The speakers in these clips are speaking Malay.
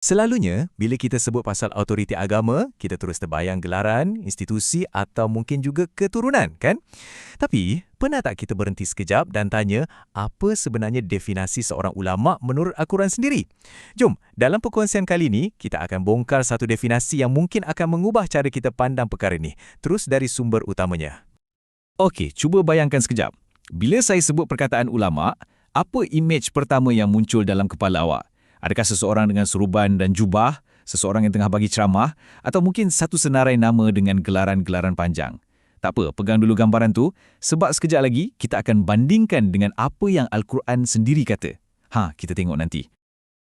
Selalunya, bila kita sebut pasal autoriti agama, kita terus terbayang gelaran, institusi atau mungkin juga keturunan, kan? Tapi, pernah tak kita berhenti sekejap dan tanya apa sebenarnya definasi seorang ulama menurut Al-Quran sendiri? Jom, dalam perkongsian kali ini, kita akan bongkar satu definasi yang mungkin akan mengubah cara kita pandang perkara ini, terus dari sumber utamanya. Okey, cuba bayangkan sekejap. Bila saya sebut perkataan ulama, apa imej pertama yang muncul dalam kepala awak? Adakah seseorang dengan suruban dan jubah, seseorang yang tengah bagi ceramah, atau mungkin satu senarai nama dengan gelaran-gelaran panjang? Tak apa, pegang dulu gambaran tu, sebab sekejap lagi kita akan bandingkan dengan apa yang Al-Quran sendiri kata. Ha, kita tengok nanti.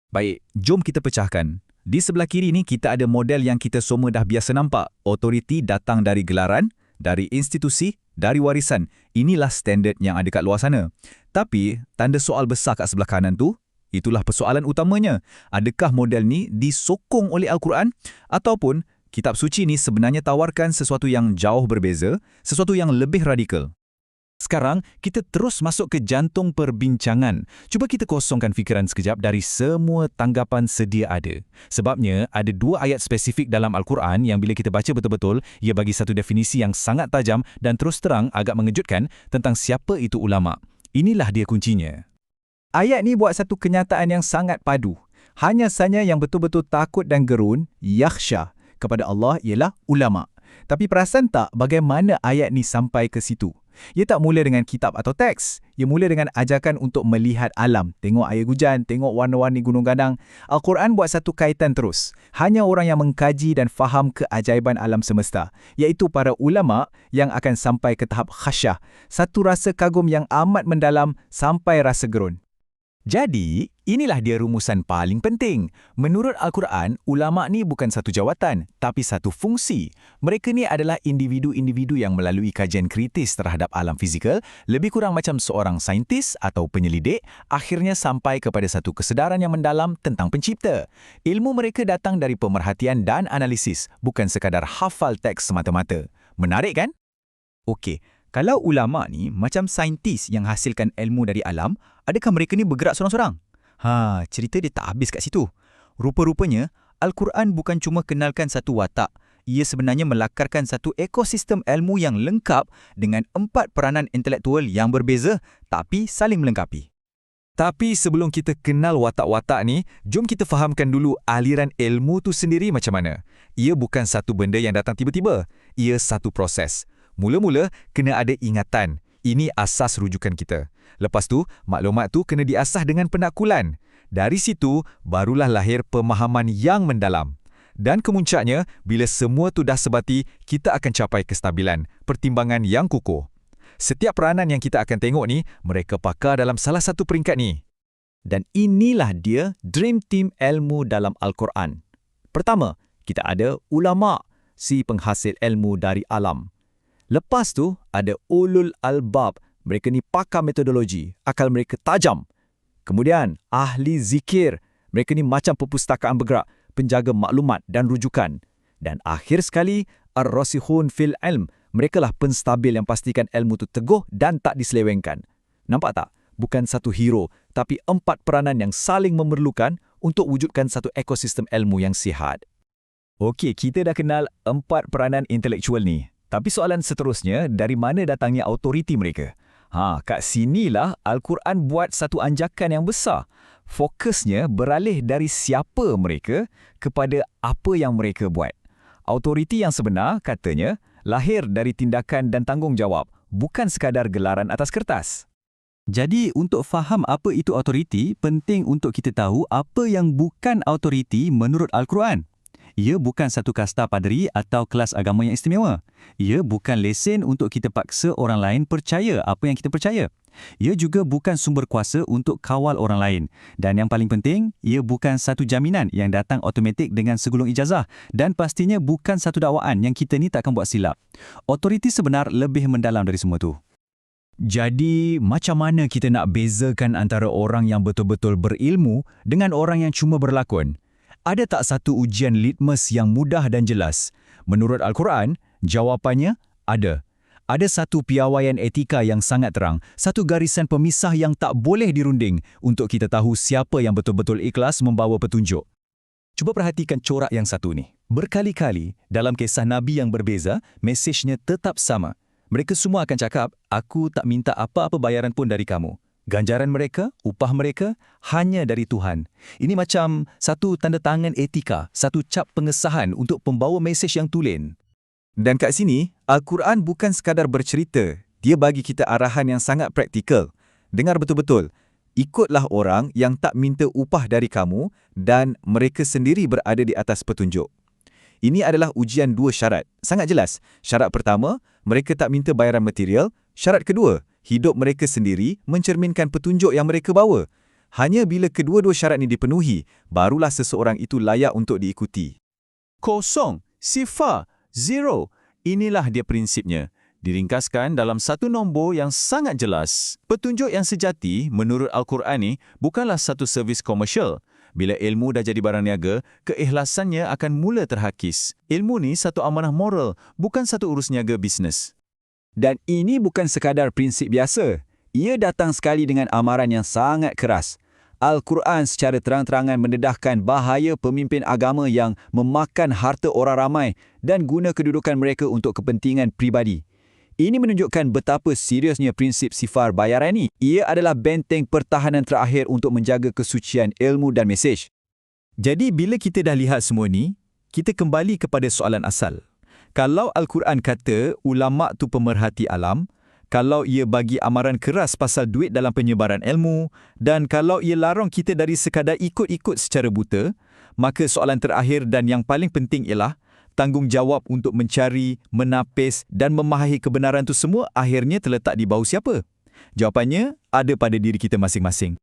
Baik, jom kita pecahkan. Di sebelah kiri ni kita ada model yang kita semua dah biasa nampak. Otoriti datang dari gelaran, dari institusi, dari warisan. Inilah standard yang ada kat luar sana. Tapi, tanda soal besar kat sebelah kanan tu, Itulah persoalan utamanya. Adakah model ni disokong oleh Al-Quran ataupun kitab suci ni sebenarnya tawarkan sesuatu yang jauh berbeza, sesuatu yang lebih radikal? Sekarang, kita terus masuk ke jantung perbincangan. Cuba kita kosongkan fikiran sekejap dari semua tanggapan sedia ada. Sebabnya, ada dua ayat spesifik dalam Al-Quran yang bila kita baca betul-betul, ia bagi satu definisi yang sangat tajam dan terus terang agak mengejutkan tentang siapa itu ulama. Inilah dia kuncinya. Ayat ni buat satu kenyataan yang sangat padu. Hanya saja yang betul-betul takut dan gerun, yakhsha, kepada Allah ialah ulama. Tapi perasan tak bagaimana ayat ni sampai ke situ? Ia tak mula dengan kitab atau teks. Ia mula dengan ajakan untuk melihat alam. Tengok air hujan, tengok warna-warni gunung gadang. Al-Quran buat satu kaitan terus. Hanya orang yang mengkaji dan faham keajaiban alam semesta. Iaitu para ulama yang akan sampai ke tahap khasyah. Satu rasa kagum yang amat mendalam sampai rasa gerun. Jadi, inilah dia rumusan paling penting. Menurut Al-Quran, ulama' ni bukan satu jawatan, tapi satu fungsi. Mereka ni adalah individu-individu yang melalui kajian kritis terhadap alam fizikal, lebih kurang macam seorang saintis atau penyelidik, akhirnya sampai kepada satu kesedaran yang mendalam tentang pencipta. Ilmu mereka datang dari pemerhatian dan analisis, bukan sekadar hafal teks semata-mata. Menarik kan? Okey, kalau ulama ni macam saintis yang hasilkan ilmu dari alam, adakah mereka ni bergerak seorang-seorang? Ha, cerita dia tak habis kat situ. Rupa-rupanya, Al-Quran bukan cuma kenalkan satu watak, ia sebenarnya melakarkan satu ekosistem ilmu yang lengkap dengan empat peranan intelektual yang berbeza tapi saling melengkapi. Tapi sebelum kita kenal watak-watak ni, jom kita fahamkan dulu aliran ilmu tu sendiri macam mana. Ia bukan satu benda yang datang tiba-tiba. Ia satu proses. Mula-mula, kena ada ingatan. Ini asas rujukan kita. Lepas tu, maklumat tu kena diasah dengan penakulan. Dari situ, barulah lahir pemahaman yang mendalam. Dan kemuncaknya, bila semua tu dah sebati, kita akan capai kestabilan, pertimbangan yang kukuh. Setiap peranan yang kita akan tengok ni, mereka pakar dalam salah satu peringkat ni. Dan inilah dia Dream Team ilmu dalam Al-Quran. Pertama, kita ada ulama, si penghasil ilmu dari alam. Lepas tu, ada ulul albab. Mereka ni pakar metodologi. Akal mereka tajam. Kemudian, ahli zikir. Mereka ni macam perpustakaan bergerak, penjaga maklumat dan rujukan. Dan akhir sekali, ar-rasihun fil ilm. Mereka lah penstabil yang pastikan ilmu tu teguh dan tak diselewengkan. Nampak tak? Bukan satu hero, tapi empat peranan yang saling memerlukan untuk wujudkan satu ekosistem ilmu yang sihat. Okey, kita dah kenal empat peranan intelektual ni. Tapi soalan seterusnya, dari mana datangnya autoriti mereka? Ha, kat sinilah Al-Quran buat satu anjakan yang besar. Fokusnya beralih dari siapa mereka kepada apa yang mereka buat. Autoriti yang sebenar, katanya, lahir dari tindakan dan tanggungjawab, bukan sekadar gelaran atas kertas. Jadi, untuk faham apa itu autoriti, penting untuk kita tahu apa yang bukan autoriti menurut Al-Quran. Ia bukan satu kasta padri atau kelas agama yang istimewa. Ia bukan lesen untuk kita paksa orang lain percaya apa yang kita percaya. Ia juga bukan sumber kuasa untuk kawal orang lain. Dan yang paling penting, ia bukan satu jaminan yang datang automatik dengan segulung ijazah dan pastinya bukan satu dakwaan yang kita ni takkan buat silap. Otoriti sebenar lebih mendalam dari semua tu. Jadi, macam mana kita nak bezakan antara orang yang betul-betul berilmu dengan orang yang cuma berlakon? Ada tak satu ujian litmus yang mudah dan jelas? Menurut Al-Quran, jawapannya ada. Ada satu piawaian etika yang sangat terang, satu garisan pemisah yang tak boleh dirunding untuk kita tahu siapa yang betul-betul ikhlas membawa petunjuk. Cuba perhatikan corak yang satu ni. Berkali-kali dalam kisah Nabi yang berbeza, mesejnya tetap sama. Mereka semua akan cakap, aku tak minta apa-apa bayaran pun dari kamu. Ganjaran mereka, upah mereka, hanya dari Tuhan. Ini macam satu tanda tangan etika, satu cap pengesahan untuk pembawa mesej yang tulen. Dan kat sini, Al-Quran bukan sekadar bercerita. Dia bagi kita arahan yang sangat praktikal. Dengar betul-betul. Ikutlah orang yang tak minta upah dari kamu dan mereka sendiri berada di atas petunjuk. Ini adalah ujian dua syarat. Sangat jelas. Syarat pertama, mereka tak minta bayaran material. Syarat kedua, hidup mereka sendiri mencerminkan petunjuk yang mereka bawa. Hanya bila kedua-dua syarat ini dipenuhi, barulah seseorang itu layak untuk diikuti. Kosong, sifar, zero. Inilah dia prinsipnya. Diringkaskan dalam satu nombor yang sangat jelas. Petunjuk yang sejati menurut Al-Quran ni bukanlah satu servis komersial. Bila ilmu dah jadi barang niaga, keikhlasannya akan mula terhakis. Ilmu ni satu amanah moral, bukan satu urus niaga bisnes. Dan ini bukan sekadar prinsip biasa. Ia datang sekali dengan amaran yang sangat keras. Al-Quran secara terang-terangan mendedahkan bahaya pemimpin agama yang memakan harta orang ramai dan guna kedudukan mereka untuk kepentingan pribadi. Ini menunjukkan betapa seriusnya prinsip sifar bayaran ini. Ia adalah benteng pertahanan terakhir untuk menjaga kesucian ilmu dan mesej. Jadi bila kita dah lihat semua ni, kita kembali kepada soalan asal. Kalau Al-Quran kata ulama tu pemerhati alam, kalau ia bagi amaran keras pasal duit dalam penyebaran ilmu, dan kalau ia larang kita dari sekadar ikut-ikut secara buta, maka soalan terakhir dan yang paling penting ialah tanggungjawab untuk mencari, menapis dan memahami kebenaran itu semua akhirnya terletak di bawah siapa? Jawapannya ada pada diri kita masing-masing.